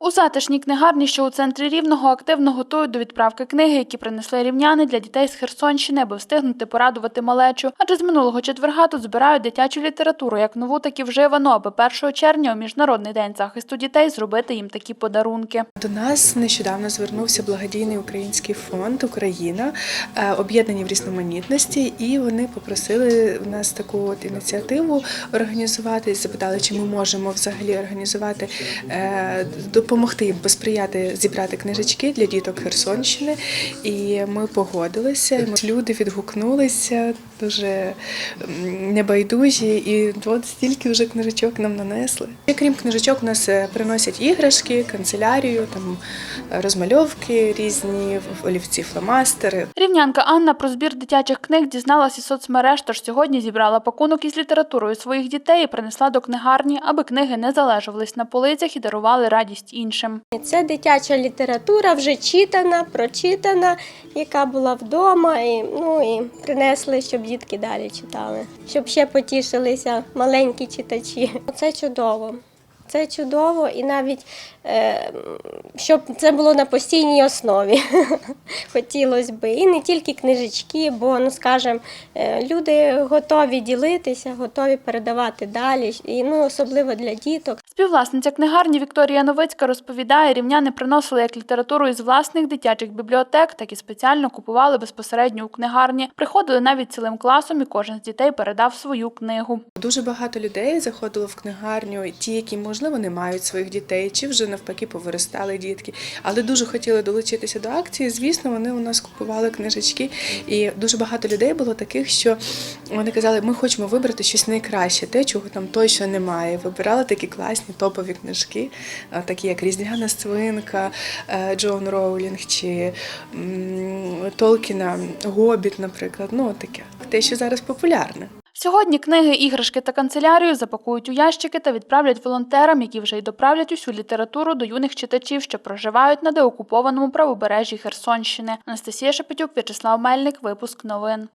У затишній книгарні, що у центрі Рівного, активно готують до відправки книги, які принесли рівняни для дітей з Херсонщини, аби встигнути порадувати малечу. Адже з минулого четверга тут збирають дитячу літературу, як нову, так і вживану, аби 1 червня у Міжнародний день захисту дітей зробити їм такі подарунки. До нас нещодавно звернувся благодійний український фонд Україна, е, об'єднані в різноманітності, і вони попросили у нас таку от ініціативу організувати. Запитали, чи ми можемо взагалі організувати, е, допомогти посприяти зібрати книжечки для діток Херсонщини. І ми погодилися. Люди відгукнулися дуже небайдужі, і от стільки вже книжечок нам нанесли. І крім книжечок, у нас е, приносять іграшки, канцелярію, там розмальовки різні, олівці, фломастери. Рівнянка Анна про збір дитячих книг дізналась із соцмереж, тож сьогодні зібрала пакунок із літературою своїх дітей і принесла до книгарні, аби книги не залежувались на полицях і дарували радість іншим. Це дитяча література, вже читана, прочитана, яка була вдома, і, ну, і принесли, щоб дітки далі читали, щоб ще потішилися маленькі читачі. Це чудово. Це чудово, і навіть е, щоб це було на постійній основі. Хотілося би. І не тільки книжечки, бо, ну скажімо, е, люди готові ділитися, готові передавати далі, і ну, особливо для діток. Співвласниця книгарні Вікторія Новицька розповідає, рівняни приносили як літературу із власних дитячих бібліотек, так і спеціально купували безпосередньо у книгарні. Приходили навіть цілим класом, і кожен з дітей передав свою книгу. Дуже багато людей заходило в книгарню, ті, які можливо не мають своїх дітей, чи вже навпаки повиростали дітки, але дуже хотіли долучитися до акції. Звісно, вони у нас купували книжечки, і дуже багато людей було таких, що вони казали, ми хочемо вибрати щось найкраще, те, чого там точно немає. Вибирали такі класні топові книжки, такі як Різдвяна свинка, е, Джон Роулінг чи Толкіна, Гобіт, наприклад. Ну, таке. Те, що зараз популярне. Сьогодні книги, іграшки та канцелярію запакують у ящики та відправлять волонтерам, які вже й доправлять усю літературу до юних читачів, що проживають на деокупованому правобережжі Херсонщини. Анастасія Шепетюк, В'ячеслав Мельник, випуск новин.